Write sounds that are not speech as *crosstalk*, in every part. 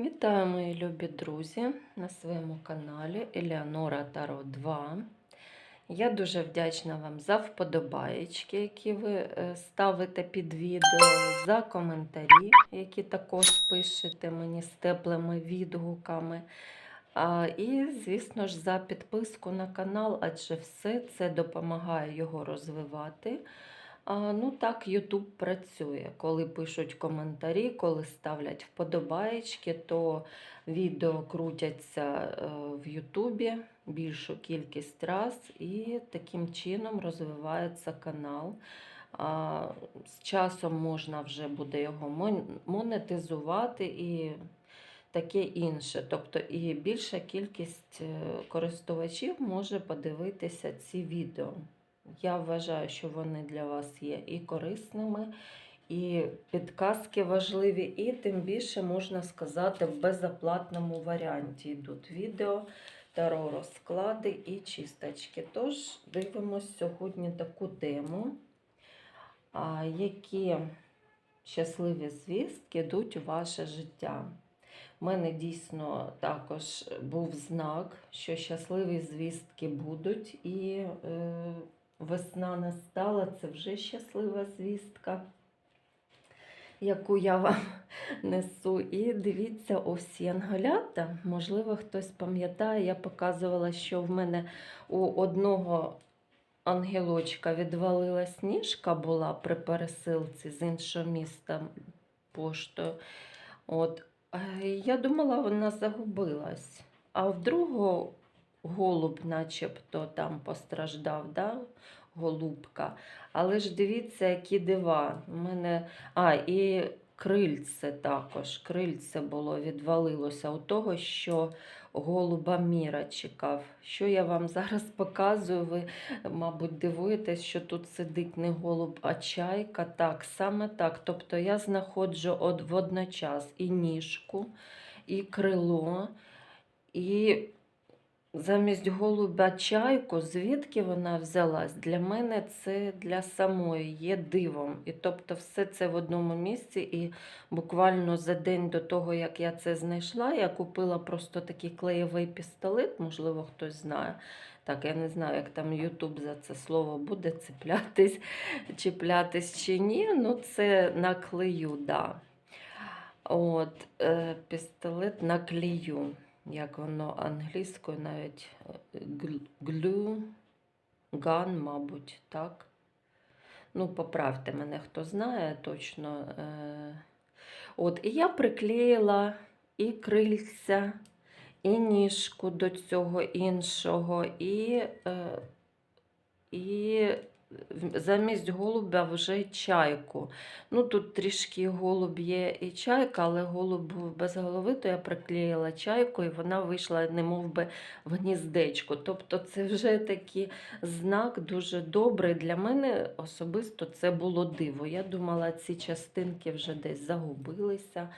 Вітаю, мої любі друзі, на своєму каналі Еліанора Таро 2. Я дуже вдячна вам за вподобаєчки, які ви е, ставите під відео, за коментарі, які також пишете мені з теплими відгуками. І, звісно ж, за підписку на канал, адже все це допомагає його розвивати. Ну так, YouTube працює. Коли пишуть коментарі, коли ставлять вподобаєчки, то відео крутяться е, в Ютубі більшу кількість раз, і таким чином розвивається канал. З часом можна вже буде його монетизувати і таке інше. Тобто і більша кількість е, користувачів може подивитися ці відео. Я вважаю, що вони для вас є і корисними, і підказки важливі, і тим більше можна сказати, в безоплатному варіанті йдуть відео, таро розклади і чисточки. Тож дивимось сьогодні таку тему, які щасливі звістки йдуть у ваше життя. У мене дійсно також був знак, що щасливі звістки будуть, і е, весна настала, це вже щаслива звістка, яку я вам *laughs* несу. І дивіться, ось янголята. Можливо, хтось пам'ятає, я показувала, що в мене у одного ангелочка відвалилась ніжка була при пересилці з іншого міста поштою. От, е, я думала, вона загубилась. А в другого голуб, начебто, там постраждав, да? голубка. Але ж дивіться, які дива. У мене... А, і крильце також. Крильце було, відвалилося у того, що голуба Міра чекав. Що я вам зараз *laughs* показую, ви, мабуть, дивуєтесь, що тут сидить не голуб, а чайка. Так, саме так. Тобто я знаходжу од- водночас і ніжку, і крило, і замість голуба чайку, звідки вона взялась, для мене це для самої є дивом. І тобто все це в одному місці. І буквально за день до того, як я це знайшла, я купила просто такий клеєвий пістолет, можливо, хтось знає. Так, я не знаю, як там Ютуб за це слово буде цеплятись, *laughs* чіплятись чи ні. Ну, це на клею, да. От, е, пістолет на клею як воно англійською навіть е, гл- глю, ган, мабуть, так. Ну, поправте мене, хто знає точно. Е. От, і я приклеїла і крильця, і ніжку до цього іншого, і, е, і замість голубя вже чайку. Ну, тут трішки голуб є і чайка, але голуб без голови, то я приклеїла чайку, і вона вийшла, не мов би, в гніздечко. Тобто, це вже такий знак дуже добрий. Для мене особисто це було диво. Я думала, ці частинки вже десь загубилися.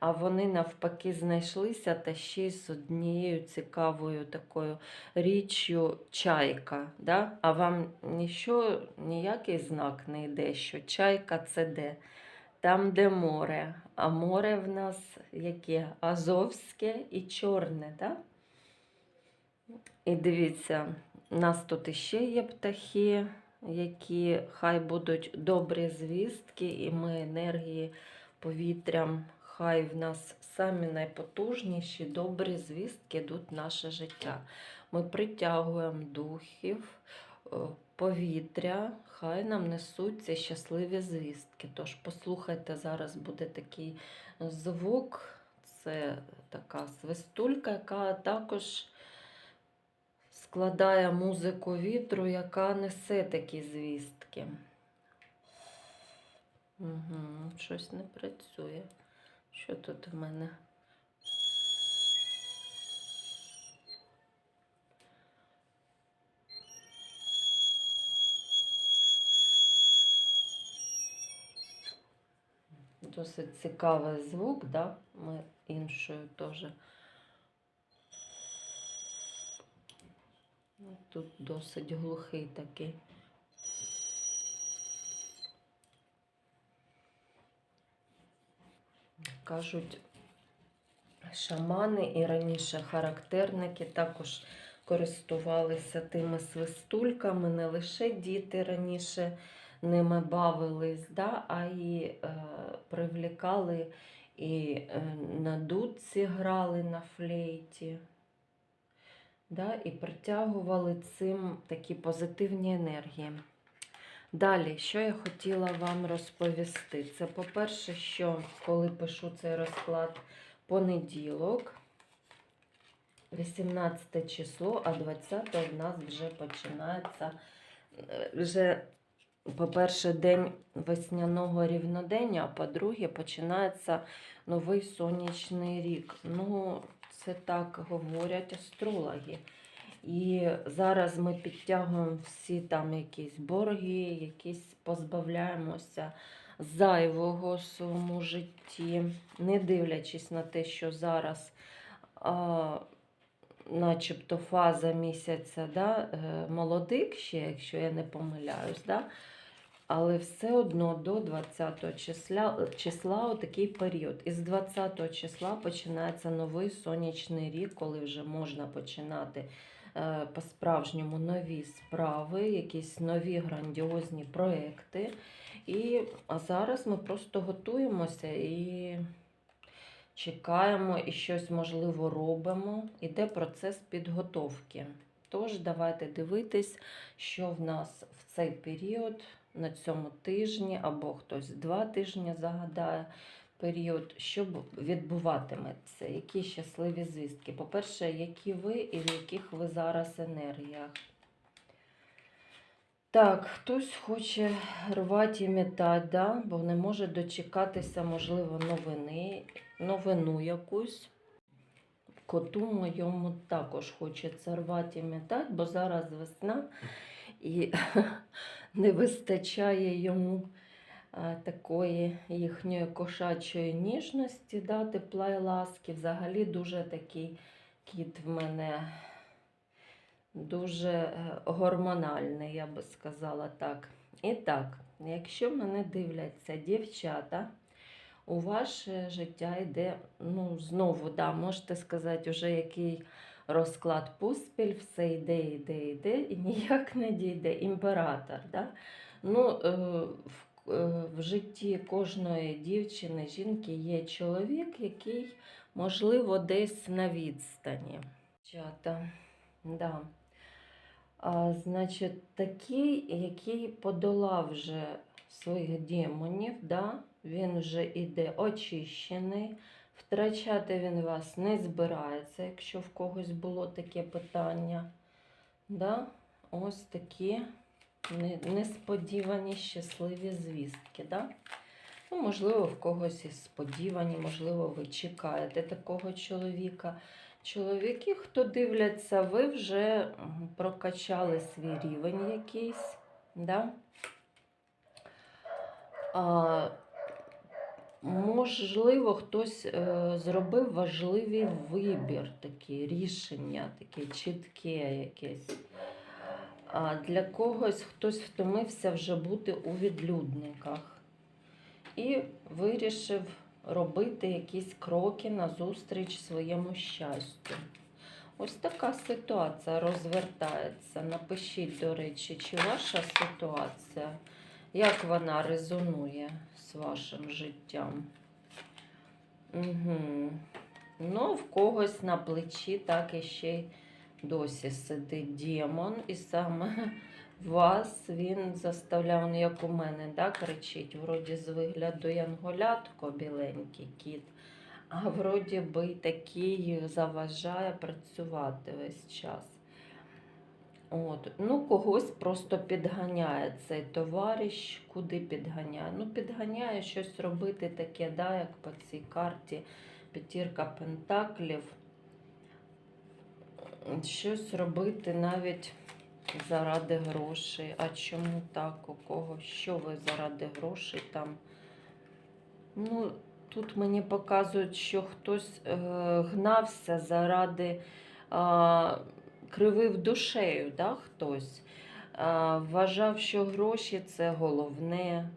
А вони навпаки знайшлися та ще з однією цікавою такою річчю чайка. Да? А вам ніщо, ніякий знак не йде, що чайка це де? Там, де море. А море в нас яке? Азовське і чорне. Да? І дивіться, у нас тут іще є птахи, які хай будуть добрі звістки, і ми енергії повітрям. Хай в нас самі найпотужніші добрі звістки йдуть в наше життя. Ми притягуємо духів, е, повітря, хай нам несуть ці щасливі звістки. Тож послухайте, зараз буде такий звук. Це така свистулька, яка також складає музику вітру, яка несе такі звістки. Угу, щось не працює. Що тут в мене? Досить цікавий звук, да? Ми іншою теж. Тут досить глухий такий. Кажуть, шамани і раніше характерники також користувалися тими свистульками, не лише діти раніше ними бавились, да, а й е, привлікали і е, на дудці грали на флейті. Да, і притягували цим такі позитивні енергії. Далі, що я хотіла вам розповісти? Це, по-перше, що коли пишу цей розклад понеділок, 18 число, а 20 в нас вже починається е, вже, по-перше, день весняного рівнодення, а по-друге, починається новий сонячний рік. Ну, це так говорять астрологи. І зараз ми підтягуємо всі там якісь борги, якісь позбавляємося зайвого в своєму житті, не дивлячись на те, що зараз, а, начебто, фаза місяця, да, е, молодик ще, якщо я не помиляюсь, да, але все одно до 20 числа, числа такий період. Із 20 числа починається новий сонячний рік, коли вже можна починати по-справжньому нові справи, якісь нові грандіозні проекти. І зараз ми просто готуємося і чекаємо, і щось можливо робимо. Іде процес підготовки. Тож давайте дивитись, що в нас в цей період на цьому тижні, або хтось два тижні загадає період, що відбуватиметься, які щасливі звістки. По-перше, які ви і в яких ви зараз енергіях. Так, хтось хоче рвати і метати, да? бо не може дочекатися, можливо, новини, новину якусь. Коту моєму також хочеться рвати і метати, бо зараз весна і *laughs* не вистачає йому такої їхньої кошачої ніжності, да, тепла і ласки. Взагалі дуже такий кіт в мене дуже е, гормональний, я би сказала так. І так, якщо мене дивляться дівчата, у ваше життя йде, ну, знову, да, можете сказати, вже який розклад поспіль, все йде, йде, йде, і ніяк не дійде. Імператор. Да? Ну, е, в, е, в житті кожної дівчини, жінки є чоловік, який, можливо, десь на відстані. Дівчата, да. А, значить, такий, який подолав вже своїх демонів, да? він вже іде очищений. Втрачати він вас не збирається, якщо в когось було таке питання. Да? Ось такі несподівані щасливі звістки. Да? Ну, можливо, в когось і сподівані, можливо, ви чекаєте такого чоловіка. Чоловіки, хто дивляться, ви вже прокачали свій рівень якийсь. Да? А, можливо, хтось е, зробив важливий вибір, таке рішення, таке чітке якесь. Для когось хтось втомився вже бути у відлюдниках і вирішив робити якісь кроки назустріч своєму щастю. Ось така ситуація розвертається. Напишіть, до речі, чи ваша ситуація, як вона резонує з вашим життям. Угу. Ну, в когось на плечі так і ще й досі сидить демон, і саме *laughs* вас він заставляв, ну, як у мене, да, кричить, вроді з вигляду янголятко біленький кіт, а вроді би такий заважає працювати весь час. От. Ну, когось просто підганяє цей товариш, куди підганяє? Ну, підганяє щось робити таке, да, як по цій карті п'ятірка пентаклів. Щось робити навіть заради грошей. А чому так? У кого? Що ви заради грошей там? Ну, тут мені показують, що хтось е, гнався заради е, кривив душею, да, хтось. Е, вважав, що гроші це головне.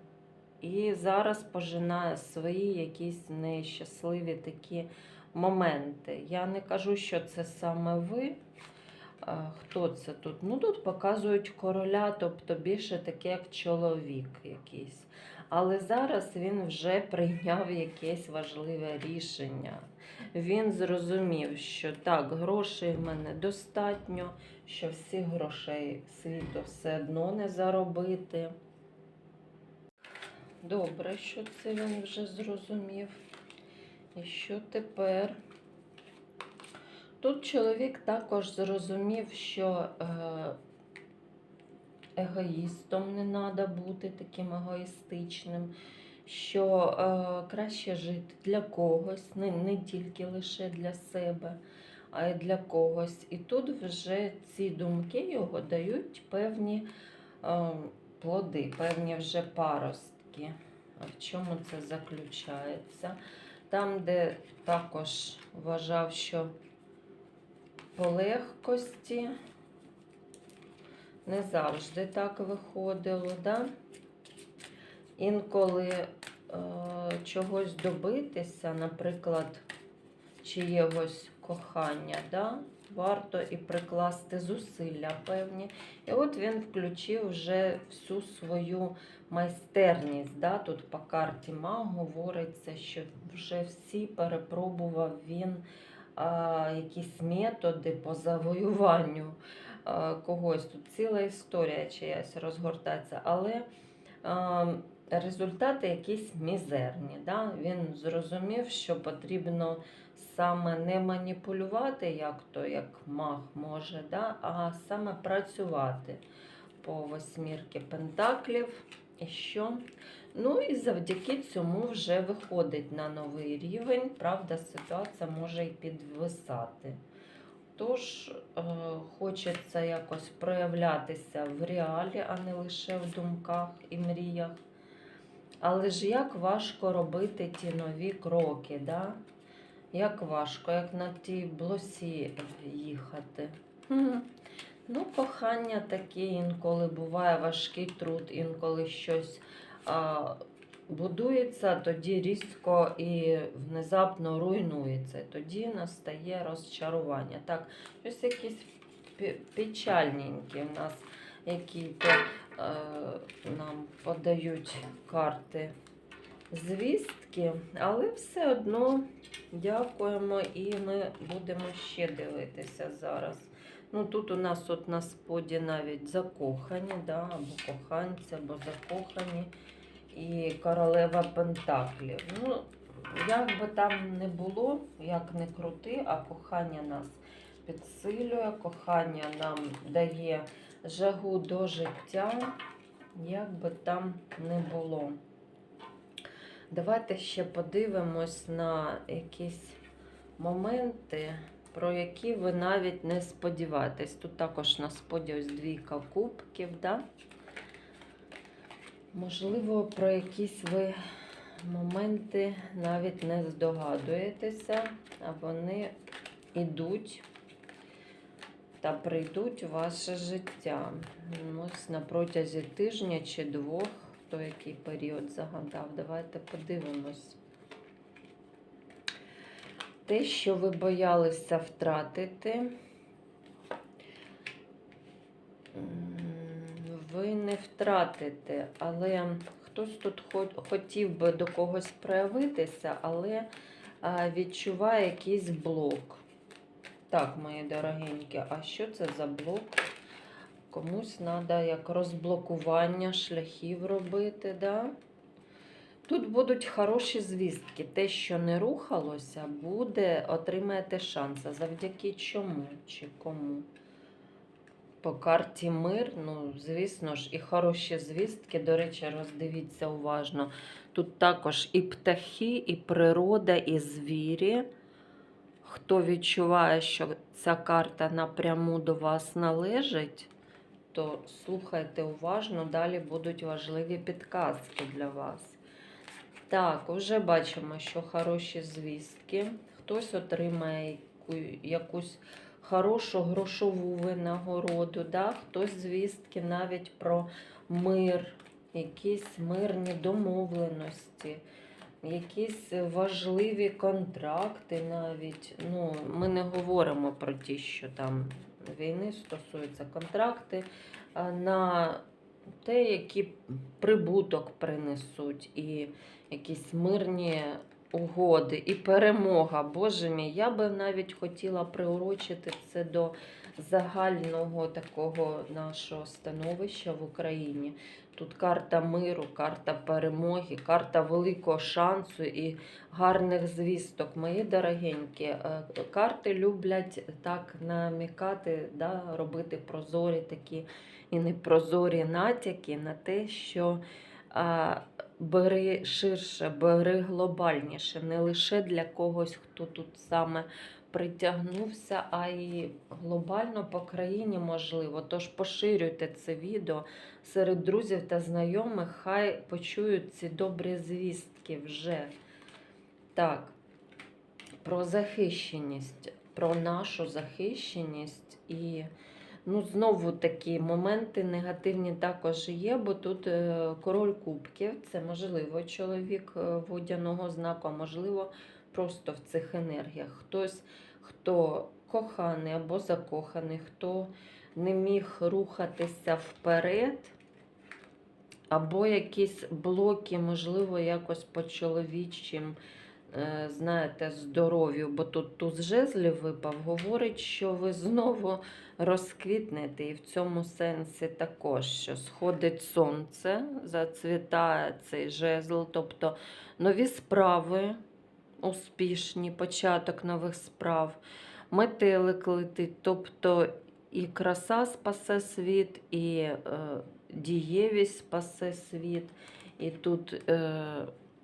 І зараз пожинає свої якісь нещасливі такі моменти. Я не кажу, що це саме ви. Хто це тут? Ну, тут показують короля, тобто більше таке, як чоловік якийсь. Але зараз він вже прийняв якесь важливе рішення. Він зрозумів, що так, грошей в мене достатньо, що всіх грошей світу все одно не заробити. Добре, що це він вже зрозумів. І що тепер? Тут чоловік також зрозумів, що е, егоїстом не треба бути таким егоїстичним, що е, краще жити для когось, не, не тільки лише для себе, а й для когось. І тут вже ці думки його дають певні е, плоди, певні вже паростки. В чому це заключається? Там, де також вважав, що по легкості не завжди так виходило, да? інколи е, чогось добитися, наприклад, чиєгось кохання, да? варто і прикласти зусилля певні. І от він включив вже всю свою майстерність. Да? Тут по карті Маг говориться, що вже всі перепробував він а, якісь методи по завоюванню а, когось. Тут ціла історія чиясь розгортається, але а, результати якісь мізерні. Да? Він зрозумів, що потрібно саме не маніпулювати, як то як маг може, да? а саме працювати по восьмірки пентаклів. Що? Ну і завдяки цьому вже виходить на новий рівень. Правда, ситуація може і підвисати. Тож е, хочеться якось проявлятися в реалі, а не лише в думках і мріях. Але ж як важко робити ті нові кроки, да? як важко, як на тій блосі їхати. Ну, кохання таке інколи буває важкий труд, інколи щось а, будується, тоді різко і внезапно руйнується. Тоді настає розчарування. Так, щось якісь печальненькі в нас, які то, е, нам подають карти звістки, але все одно дякуємо і ми будемо ще дивитися зараз. Ну, тут у нас от на споді навіть закохані, да, або коханці, або закохані. І королева Пентаклів. Ну, як би там не було, як не крути, а кохання нас підсилює, кохання нам дає жагу до життя, як би там не було. Давайте ще подивимось на якісь моменти, про які ви навіть не сподіваєтесь. Тут також на споді ось двійка кубків. Да? Можливо, про якісь ви моменти навіть не здогадуєтеся, а вони йдуть та прийдуть у ваше життя. Ну, Ось на протязі тижня чи двох, хто який період загадав. Давайте подивимось. Те, що ви боялися втратити, ви не втратите, але хтось тут хотів би до когось проявитися, але відчуває якийсь блок. Так, мої дорогенькі, а що це за блок? Комусь треба як розблокування шляхів робити, да? Тут будуть хороші звістки. Те, що не рухалося, буде, отримаєте шанс. Завдяки чому чи кому? По карті мир, ну, звісно ж, і хороші звістки. До речі, роздивіться уважно. Тут також і птахи, і природа, і звірі. Хто відчуває, що ця карта напряму до вас належить, то слухайте уважно, далі будуть важливі підказки для вас. Так, вже бачимо, що хороші звістки. Хтось отримає якусь хорошу грошову винагороду, да? хтось звістки навіть про мир, якісь мирні домовленості. якісь важливі контракти навіть. Ну, ми не говоримо про ті, що там війни стосуються контракти, на те, які прибуток принесуть, і якісь мирні угоди, і перемога. Боже мій, я би навіть хотіла приурочити це до загального такого нашого становища в Україні. Тут карта миру, карта перемоги, карта великого шансу і гарних звісток. Мої дорогенькі, е, карти люблять так намікати, да, робити прозорі такі і непрозорі натяки на те, що бери ширше, бери глобальніше, не лише для когось, хто тут саме притягнувся, а й глобально по країні можливо. Тож поширюйте це відео серед друзів та знайомих, хай почують ці добрі звістки вже. Так, про захищеність, про нашу захищеність і. Ну, знову такі моменти негативні також є, бо тут е, король кубків, це можливо чоловік е, водяного знаку, а можливо, просто в цих енергіях. Хтось, хто коханий або закоханий, хто не міг рухатися вперед, або якісь блоки, можливо, якось по чоловічим, знаєте, здоров'ю, бо тут туз жезлів випав, говорить, що ви знову розквітнете, і в цьому сенсі також, що сходить сонце, зацвітає цей жезл, тобто нові справи, успішні, початок нових справ, метелик летить, тобто і краса спасе світ, і е, дієвість спасе світ. І тут, е,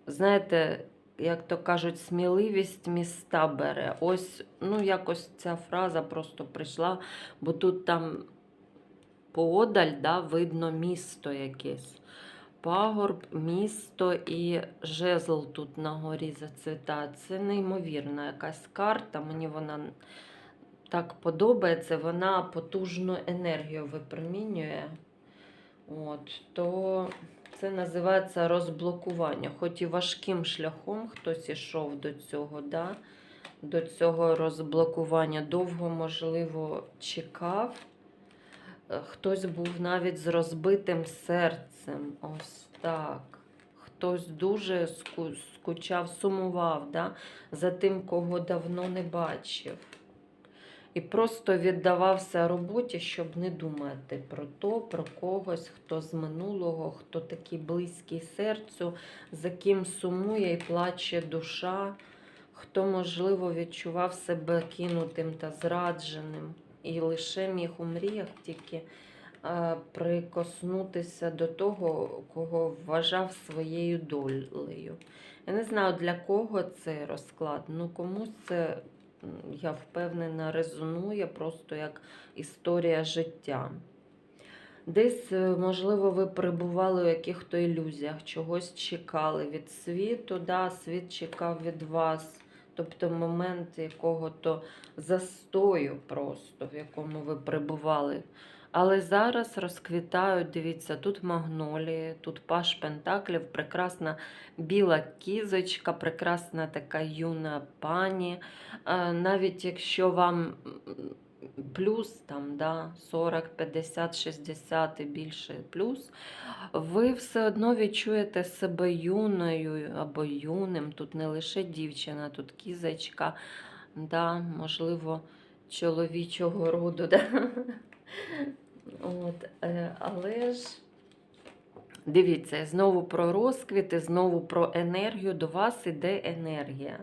знаєте, як то кажуть, сміливість міста бере. Ось, ну, якось ця фраза просто прийшла, бо тут там поодаль да, видно місто якесь. Пагорб, місто і жезл тут на горі зацвітає. Це неймовірна якась карта. Мені вона так подобається, вона потужну енергію випромінює. От, то це називається розблокування. Хоч і важким шляхом хтось ішов до цього, да? до цього розблокування. Довго, можливо, чекав. Е, Хтось був навіть з розбитим серцем. Ось так. Хтось дуже скучав, сумував да? за тим, кого давно не бачив. І просто віддавався роботі, щоб не думати про то, про когось, хто з минулого, хто такий близький серцю, за ким сумує і плаче душа, хто, можливо, відчував себе кинутим та зрадженим. І лише міг у мріях тільки е, прикоснутися до того, кого вважав своєю долею. Я не знаю, для кого це розклад, ну комусь це я впевнена, резонує просто як історія життя. Десь, е, можливо, ви перебували у яких-то ілюзіях, чогось чекали від світу, да, світ чекав від вас. Тобто момент якого-то застою просто, в якому ви перебували. Але зараз розквітають, дивіться, тут магнолії, тут паш пентаклів, прекрасна біла кізочка, прекрасна така юна пані. Е, Навіть якщо вам плюс там, да, 40, 50, 60 і більше плюс, ви все одно відчуєте себе юною або юним. Тут не лише дівчина, тут кізочка, да, можливо, чоловічого роду. Да? От, е, але ж дивіться, знову про розквіт, і знову про енергію. До вас іде енергія.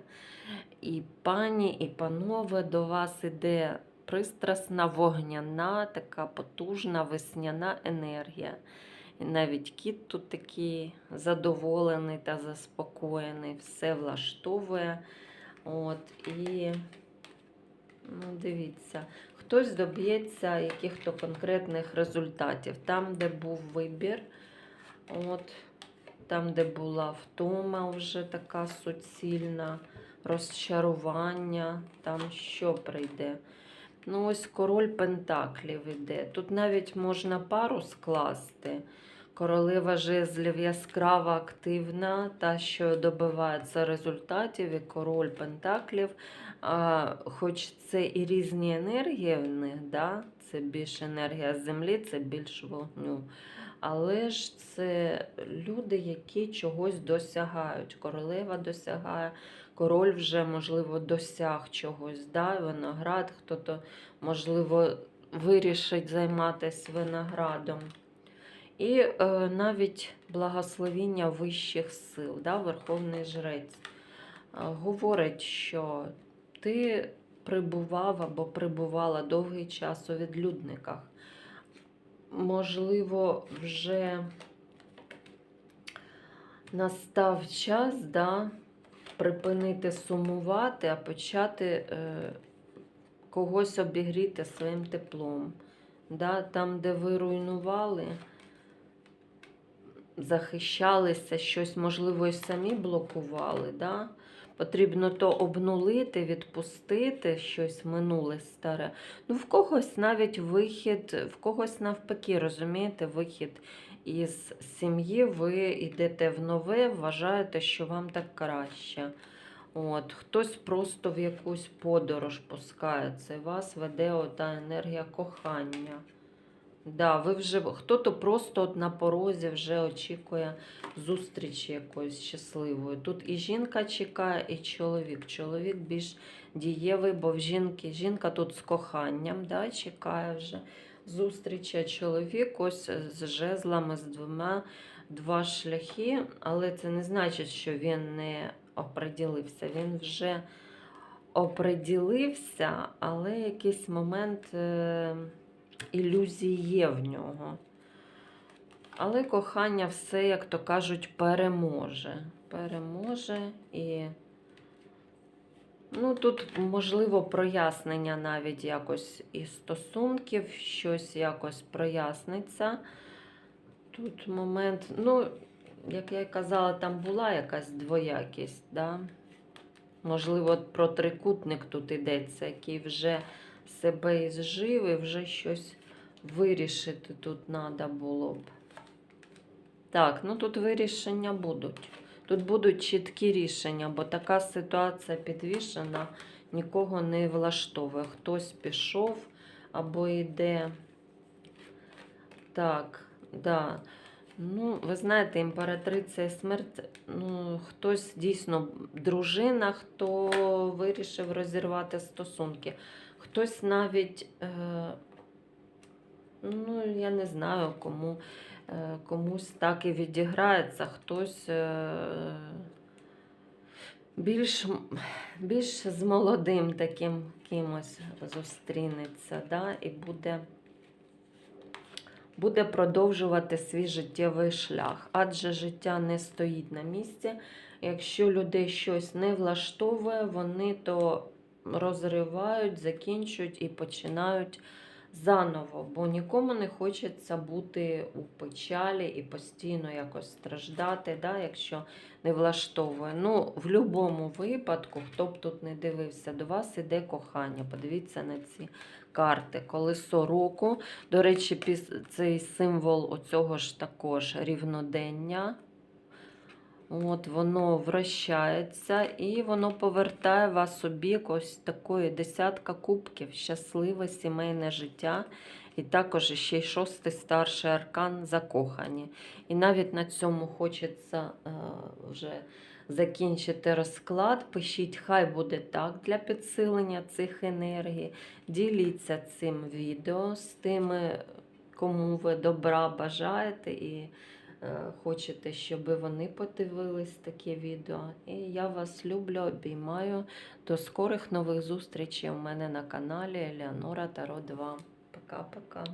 І пані, і панове, до вас іде пристрасна, вогняна, така потужна весняна енергія. І навіть кіт тут такий задоволений та заспокоєний, все влаштовує. От, і ну, дивіться, хтось доб'ється яких-то конкретних результатів. Там, де був вибір, от, там, де була втома вже така суцільна, розчарування, там що прийде. Ну, ось король Пентаклів іде. Тут навіть можна пару скласти. Королева жезлів яскрава, активна, та, що добивається результатів, і король пентаклів. А, хоч це і різні енергії в них, да? це більш енергія землі, це більш вогню. Але ж це люди, які чогось досягають. Королева досягає, король вже, можливо, досяг чогось. Да? Виноград, хто-то, можливо, вирішить займатися виноградом. І е, навіть благословіння вищих сил, да? Верховний Жрець, е, говорить, що ти прибував або прибувала довгий час у відлюдниках. Можливо, вже настав час да, припинити сумувати, а почати е, когось обігріти своїм теплом. Да, Там, де ви руйнували, захищалися, щось, можливо, і самі блокували. Да? Потрібно то обнулити, відпустити щось минуле старе. Ну, в когось навіть вихід, в когось навпаки, розумієте, вихід із сім'ї, ви йдете в нове, вважаєте, що вам так краще. От, Хтось просто в якусь подорож пускається, і вас веде ота енергія кохання. Да, ви вже, Хто-то просто от на порозі вже очікує зустрічі якоїсь щасливої. Тут і жінка чекає, і чоловік. Чоловік більш дієвий, бо в жінки жінка тут з коханням да, чекає вже зустрічі, чоловік ось з жезлами, з двома два шляхи, але це не значить, що він не оприділився. Він вже оприділився, але якийсь момент. Е ілюзії є в нього. Але кохання все, як то кажуть, переможе. Переможе і, ну, тут, можливо, прояснення навіть якось із стосунків, щось якось проясниться. Тут момент, ну, як я й казала, там була якась двоякість, да? можливо, про трикутник тут йдеться, який вже себе ізжив і вже щось вирішити тут треба було б. Так, ну тут вирішення будуть. Тут будуть чіткі рішення, бо така ситуація підвішена, нікого не влаштовує. Хтось пішов або йде. Так, да. Ну, ви знаєте, імператриця і смерть, ну, хтось дійсно дружина, хто вирішив розірвати стосунки. Хтось навіть, е, ну, я не знаю, кому, е, комусь так і відіграється, хтось е, більш більш з молодим таким кимось зустрінеться, да, і буде. Буде продовжувати свій життєвий шлях, адже життя не стоїть на місці. Якщо людей щось не влаштовує, вони то розривають, закінчують і починають заново, бо нікому не хочеться бути у печалі і постійно якось страждати, да, якщо не влаштовує. Ну, в будь-якому випадку, хто б тут не дивився, до вас іде кохання. Подивіться на ці карти. Колесо року. До речі, цей символ оцього ж також рівнодення. От Воно вращається і воно повертає вас у бік ось такої десятка кубків, щасливе сімейне життя. І також ще й шостий старший аркан закохані. І навіть на цьому хочеться е, вже закінчити розклад. Пишіть, хай буде так для підсилення цих енергій. Діліться цим відео з тими, кому ви добра бажаєте. і хочете, щоб вони подивились таке відео. І я вас люблю, обіймаю. До скорих нових зустрічей у мене на каналі Елеонора Таро 2. Пока-пока.